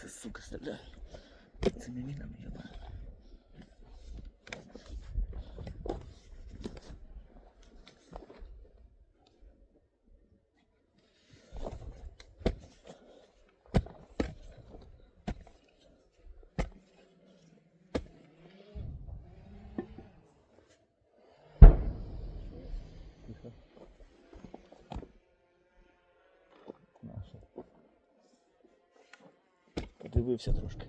Це сука стріляє. Це не мінами єба. Подивився трошки.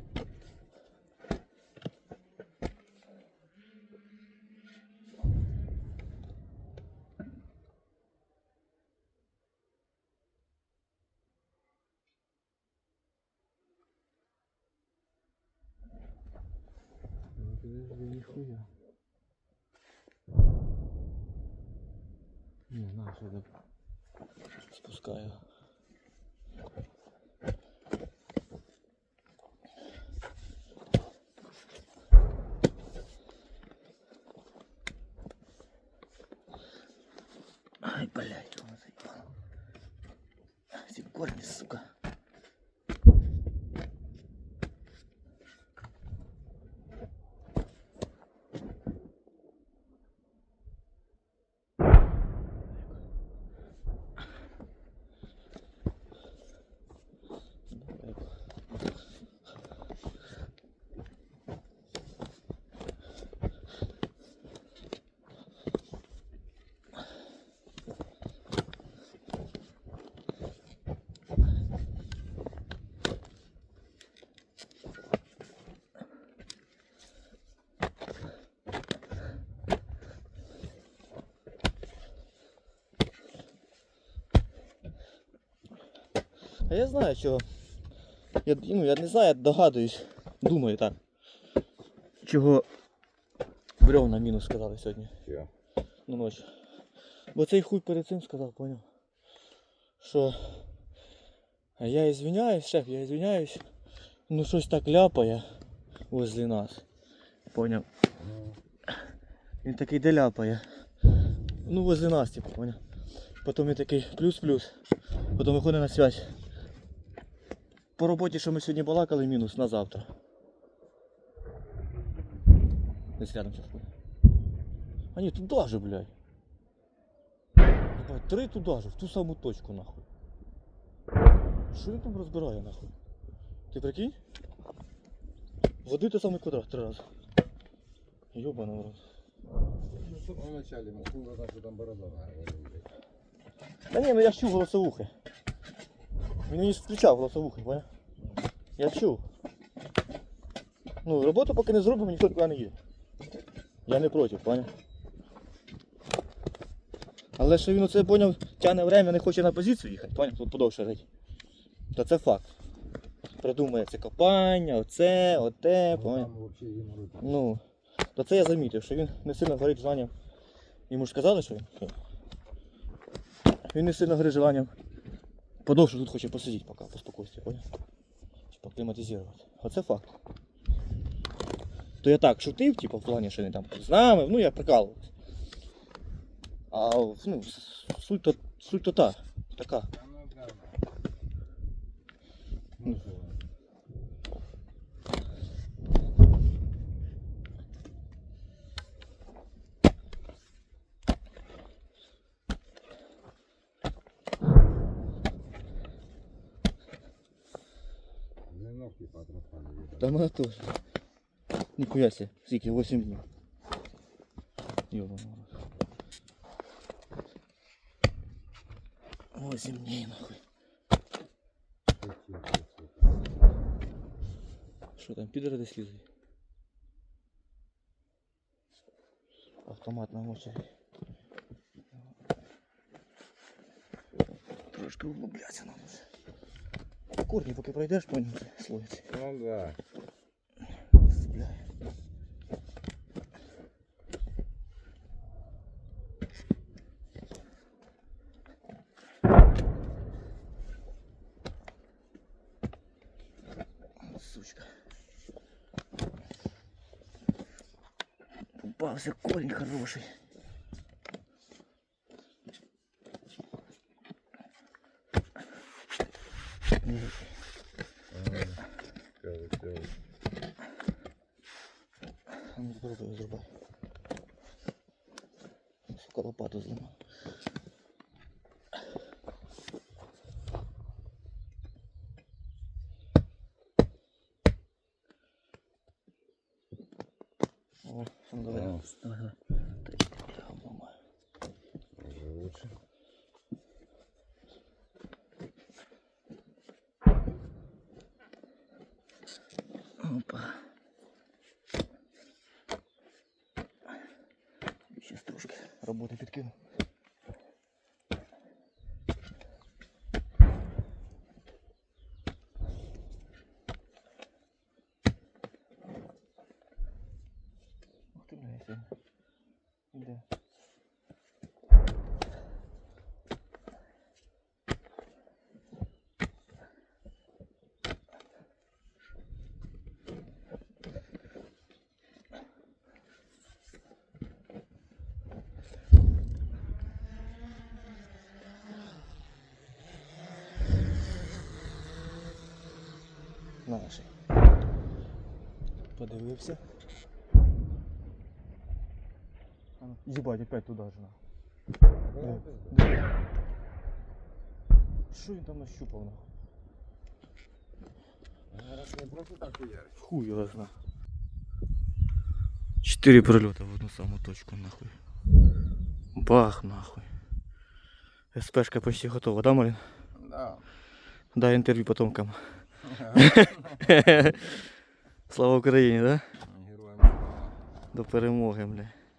Ніхуя. Не, на, так. Спускаю. А я знаю чого. Я, ну, я не знаю, я догадуюсь. Думаю так. Чого бревна мінус сказали сьогодні. Чого? Ну ночі. Бо цей хуй перед цим сказав, поняв. Що. Я извиняюсь, шеф, я извиняюсь. Ну щось так ляпає возле нас. Поняв. Він такий де ляпає. Ну возле нас, типу, поняв. Потім він такий плюс-плюс. Потім виходить на связь. По роботі, що ми сьогодні балакали, мінус на завтра. Десь рядом зараз буде. А ні, туди же, блядь. Три туди же, в ту саму точку нахуй. Що він там розбирає нахуй? Ти прикинь? В один той самий квадрат три рази. Йобана в рот. Ну, в самому знает, там борода. Та ні, ну я чув голосовухи. Він мені включав голосовухи, поняв? Я чув. Ну, роботу поки не зробимо, ніхто туди не їде. Я не проти, поняв? Але що він оце поняв, тягне время, не хоче на позицію їхати, поняв, тут подовше жити. То це факт. Придумує це копання, оце, оте, поняв. Ну, то це я замітив, що він не сильно горить желанням. Йому ж сказали, що він. Він не сильно горить желанням. Подовше тут хоче посидіти, поки по спокійстві, понял? Типа кліматизувати. Оце факт. То я так шутив, типу, в плані, що не там з нами, ну я прикалувався. А ну, суть то, суть то та, така. Ну, Та мене теж. Ніхуя себе, скільки, 8 днів. Йобаного. рота. 8 днів нахуй. Чё, чё, чё, чё. Що там, підери десь лізуть? Автомат на очередь. Трошки углублятися нам уже. Корні поки пройдеш, понял, слоїться. Ну да. Бля. Сучка. Попався корень хороший. Зробив, зробив. Сука лопату зламав. О, давай. Ага. Опа. Ще трошки роботи підкину. Ух ти, бля, сьогодні. Іде. Наший. Подивився. А ну, опять туди ж на. Да, Що він там нащупав нахуй? Хуй його зна. Чотири прильоти в одну саму точку нахуй. Бах нахуй. СПшка почти готова, да, Марин? Да. Дай інтерв'ю потомкам. Слава Україні, да? Героям слава. До перемоги, бля.